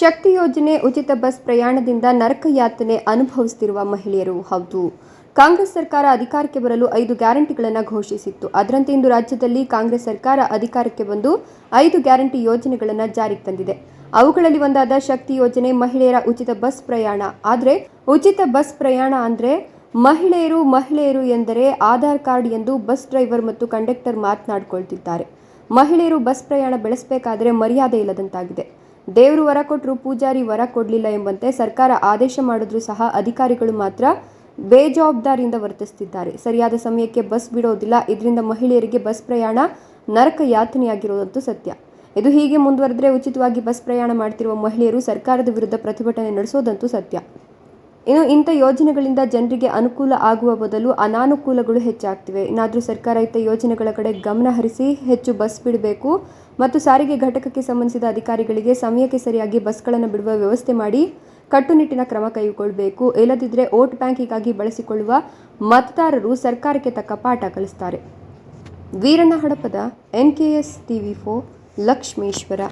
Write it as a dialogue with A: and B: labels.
A: ಶಕ್ತಿ ಯೋಜನೆ ಉಚಿತ ಬಸ್ ಪ್ರಯಾಣದಿಂದ ನರಕ ಯಾತನೆ ಅನುಭವಿಸುತ್ತಿರುವ ಮಹಿಳೆಯರು ಹೌದು. ಕಾಂಗ್ರೆಸ್ ಸರ್ಕಾರ ಅಧಿಕಾರಕ್ಕೆ ಬರಲು ಐದು ಗ್ಯಾರಂಟಿಗಳನ್ನು ಘೋಷಿಸಿತ್ತು. ಅದರಂತೆ ಇಂದು ರಾಜ್ಯದಲ್ಲಿ ಕಾಂಗ್ರೆಸ್ ಸರ್ಕಾರ ಅಧಿಕಾರಕ್ಕೆ ಬಂದು ಐದು ಗ್ಯಾರಂಟಿ ಯೋಜನೆಗಳನ್ನು ಜಾರಿಗೆ ತಂದಿದೆ. ಅವುಗಳಲ್ಲಿ ಒಂದಾದ ಶಕ್ತಿ ಯೋಜನೆ ಮಹಿಳೆಯರ ಉಚಿತ ಬಸ್ ಪ್ರಯಾಣ. ಆದರೆ ಉಚಿತ ಬಸ್ ಪ್ರಯಾಣ ಅಂದರೆ ಮಹಿಳೆಯರು ಮಹಿಳೆಯರು ಎಂದರೆ ಆಧಾರ್ ಕಾರ್ಡ್ ಎಂದು ಬಸ್ ಡ್ರೈವರ್ ಮತ್ತು ಕಂಡಕ್ಟರ್ ಮಾತನಾಡಿಕೊಳ್ತಿದ್ದಾರೆ. ಮಹಿಳೆಯರು ಬಸ್ ಪ್ರಯಾಣ ಬೆಳೆಸಬೇಕಾದರೆ ಮರ್ಯಾದೆ ಇಲ್ಲದಂತಾಗಿದೆ. ದೇವರು ವರ ಕೊಟ್ಟರು ಪೂಜಾರಿ ವರ ಕೊಡಲಿಲ್ಲ ಎಂಬಂತೆ ಸರ್ಕಾರ ಆದೇಶ ಮಾಡಿದ್ರೂ ಸಹ ಅಧಿಕಾರಿಗಳು ಮಾತ್ರ ಬೇಜವಾಬ್ದಾರಿಯಿಂದ ವರ್ತಿಸುತ್ತಿದ್ದಾರೆ ಸರಿಯಾದ ಸಮಯಕ್ಕೆ ಬಸ್ ಬಿಡೋದಿಲ್ಲ. ಇದರಿಂದ ಮಹಿಳೆಯರಿಗೆ ಬಸ್ ಪ್ರಯಾಣ ನರಕ ಯಾತನೆಯಾಗಿರೋದಂತೂ ಸತ್ಯ. ಇದು ಹೀಗೆ ಮುಂದುವರೆದರೆ ಉಚಿತವಾಗಿ ಬಸ್ ಪ್ರಯಾಣ ಮಾಡ್ತಿರುವ ಮಹಿಳೆಯರು ಸರ್ಕಾರದ ವಿರುದ್ಧ ಪ್ರತಿಭಟನೆ ನಡೆಸೋದಂತೂ ಸತ್ಯ. ಇನ್ನು ಇಂಥ ಯೋಜನೆಗಳಿಂದ ಜನರಿಗೆ ಅನುಕೂಲ ಆಗುವ ಬದಲು ಅನಾನುಕೂಲಗಳು ಹೆಚ್ಚಾಗ್ತಿವೆ. ಇನ್ನಾದರೂ ಸರ್ಕಾರ ಇಂಥ ಯೋಜನೆಗಳ ಕಡೆ ಗಮನ ಹರಿಸಿ ಹೆಚ್ಚು ಬಸ್ ಬಿಡಬೇಕು ಮತ್ತು ಸಾರಿಗೆ ಘಟಕಕ್ಕೆ ಸಂಬಂಧಿಸಿದ ಅಧಿಕಾರಿಗಳಿಗೆ ಸಮಯಕ್ಕೆ ಸರಿಯಾಗಿ ಬಸ್ಗಳನ್ನು ಬಿಡುವ ವ್ಯವಸ್ಥೆ ಮಾಡಿ ಕಟ್ಟುನಿಟ್ಟಿನ ಕ್ರಮ ಕೈಗೊಳ್ಳಬೇಕು ಇಲ್ಲದಿದ್ದರೆ ವೋಟ್ ಬ್ಯಾಂಕಿಗಾಗಿ ಬಳಸಿಕೊಳ್ಳುವ ಮತದಾರರು ಸರ್ಕಾರಕ್ಕೆ ತಕ್ಕ ಪಾಠ ಕಲಿಸ್ತಾರೆ. Veeranna Hadapada N K S T V ಫೋ ಲಕ್ಷ್ಮೇಶ್ವರ